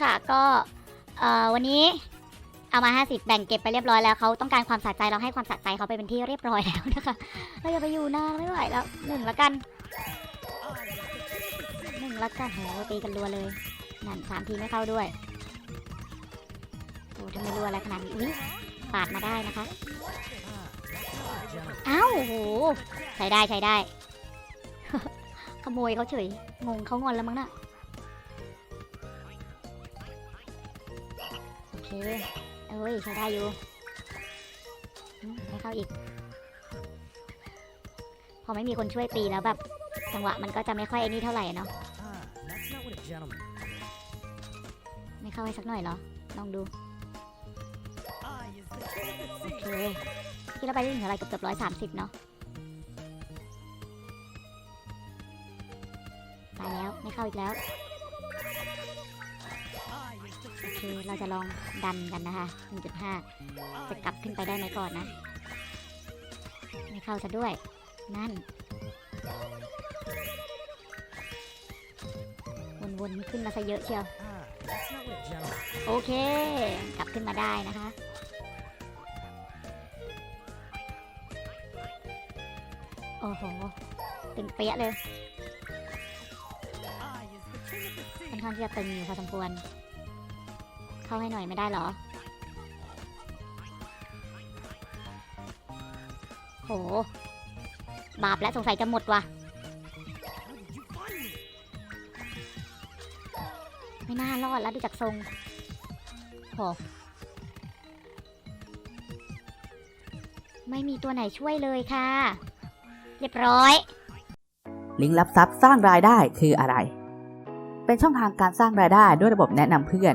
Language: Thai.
ค่ะก็วันนี้เอามา 50 แบ่งเก็บไปเรียบร้อยแล้วเขาต้องการความสะใจเราให้ความสะใจเขาไปเป็นที่เรียบร้อยแล้วนะคะเราอย่าไปอยู่นานไม่ไหวแล้วหนึ่งละกันหนึ่งละกันโหตีกันรัวเลยนั่นสามทีไม่เข้าด้วยโอ้ทำไมรัวอะไรขนาดนี้อุ้ยปาดมาได้นะคะอ้าวโหใช้ได้ใช้ได้ ขโมยเขาเฉยงงเขางอนแล้วมั้งน่ะ อเคเอ้ยใช้ได้อยู่อืมไม่เข้าอีก พอไม่มีคนช่วยตีแล้วแบบ จังหวะมันก็จะไม่ค่อยไอ้นี่เท่าไหร่เนาะไม่เข้าให้สักหน่อยเหรอ ลองดู โอเคคิดเราไปได้ถึงเท่าไหร่เกือบเกือบร้อยสามสิบเนาะตายแล้ว ไม่เข้าอีกแล้ว โอเค เราจะลองดันกันนะคะ 1.5 จะกลับขึ้นไปได้ไหมก่อนนะ ไม่เข้าซะด้วย นั่น วนๆ ขึ้นมาซะเยอะเชียว โอเค กลับขึ้นมาได้นะคะโอ้โหตึงเปี้ยเลยค่อนข้างที่จะตึงอยู่พอสมควร เข้าให้หน่อยไม่ได้เหรอ โห บาปและสงสัยจะหมดว่ะ ไม่น่ารอดแล้วดูจากทรง โห ไม่มีตัวไหนช่วยเลยค่ะ เรียบร้อย ลิงก์รับทรัพย์สร้างรายได้คืออะไร เป็นช่องทางการสร้างรายได้ด้วยระบบแนะนำเพื่อน